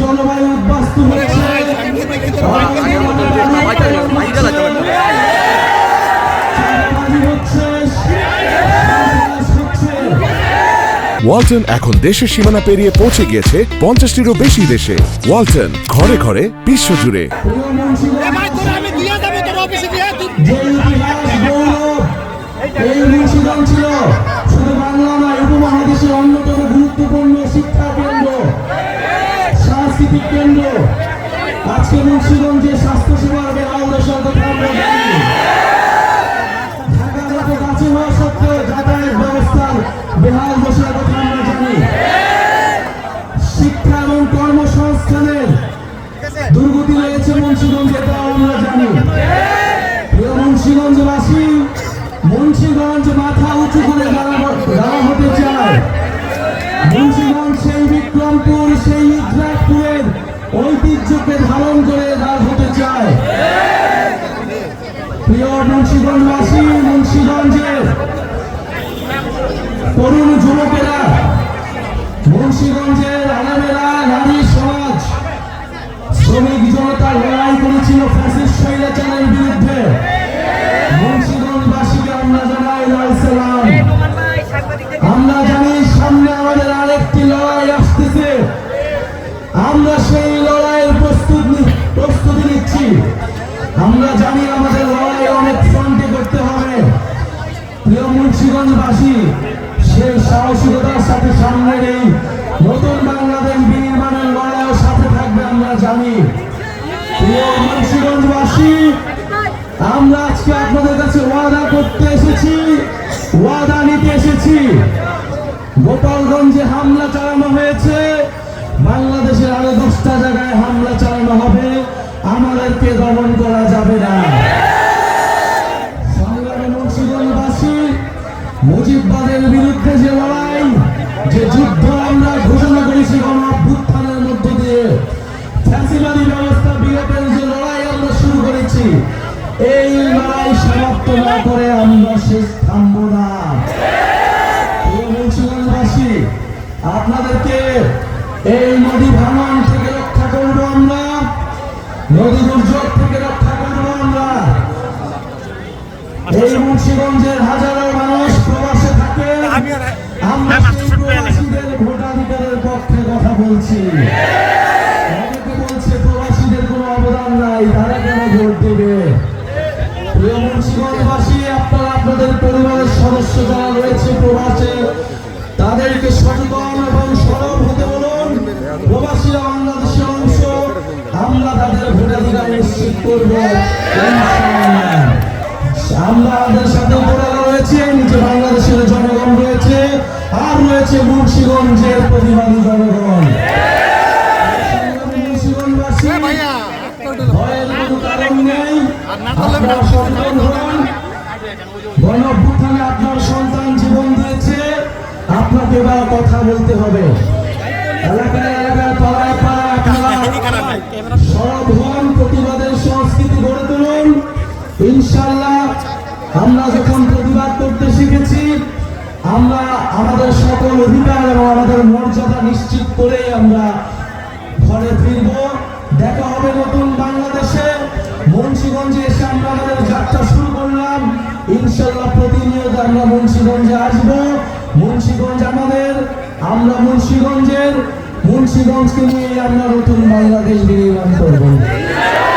জলবায়ু হচ্ছে সন্ত্রাস হচ্ছে ওয়ালটন এখন দেশের সীমানা পেরিয়ে পৌঁছে গিয়েছে পঞ্চাশটিরও বেশি দেশে। ওয়ালটন ঘরে ঘরে বিশ্বজুড়ে। সাংস্কৃতিক কেন্দ্র আজকে মুন্সিগঞ্জে স্বাস্থ্য সেবার বেহাল দশার কথা আমরা জানি। ঢাকার মতো কাছে হওয়া সত্ত্বেও শিক্ষা এবং কর্মসংস্থানের দুর্গতি রয়েছে মুন্সিগঞ্জে মুন্সিগঞ্জবাসী মুন্সিগঞ্জের তরুণ যুবকেরা, মুন্সিগঞ্জের আলেমেরা, নারী সমাজ, শ্রমিক জনতা লড়াই করেছিল ফ্যাসিস্ট স্বৈরাচারের বিরুদ্ধে। মুন্সিগঞ্জবাসীকে আমরা জানাই লাল আমরা জানি সামনে আমাদের আরেকটি লড়াই আসতেছে। আমরা সেই লড়াইয়ের প্রস্তুত প্রস্তুতি নিচ্ছি। আমরা জানি আমাদের লড়াই মুন্সিগঞ্জবাসী সেই সাহসিকতার সাথে সামনের এই নতুন বাংলাদেশ বিনির্মাণের লড়াইয়ের সাথে থাকবে আমরা জানি। মুন্সিগঞ্জবাসী, আমরা আজকে আপনাদের কাছে ওয়াদা করতে এসেছি, ওয়াদা নিতে এসেছি। গোপালগঞ্জে হামলা চালানো হয়েছে, বাংলাদেশের আরও দশটা জায়গায় হামলা চালানো হবে, আমাদেরকে দমন করা যাবে না। না করে আমরা শেষ থামবো না। আপনাদেরকে এই নদী ভাঙন থেকে রক্ষা করব আমরা, নদী দুর্যোগ থেকে রক্ষা করব আমরা। এই মুন্সিগঞ্জের হাজারো মানুষ প্রবাসে থাকে, আমরা ভোটাধিকারের পক্ষে কথা বলছি। রয়েছে প্রবাসে, তাদেরকে সচেতন এবং সরব হতে বলুন। প্রবাসীরা বাংলাদেশের অংশ, আমরা তাদের ভোটাধিকার নিশ্চিত করব। আমরা সাথে নিচে বাংলাদেশের জনগণ রয়েছে, আর রয়েছে মুন্সিগঞ্জের প্রতিবাদী জনগণ। ভয়ের আপনার সন্তান জীবন দিয়েছে, আপনাকে এবার কথা বলতে হবে। এলাকায় এলাকায়, পাড়ায় পাড়ায় আপনারা সরব হন প্রতিবাদের সংস্কৃতি গড়ে তুলুন। ইনশাল্লাহ আমরা যখন প্রতিবাদ করতে শিখেছি, আমরা আমাদের সকল অধিকার এবং আমাদের মর্যাদা নিশ্চিত করেই আমরা ঘরে ফিরব। দেখা হবে নতুন বাংলাদেশে। ইনশাল্লাহ প্রতিনিয়ত আমরা মুন্সিগঞ্জে আসব। মুন্সিগঞ্জ আমাদের, আমরা মুন্সিগঞ্জের। মুন্সিগঞ্জকে নিয়ে আমরা নতুন বাংলাদেশ বিনির্মাণ করব।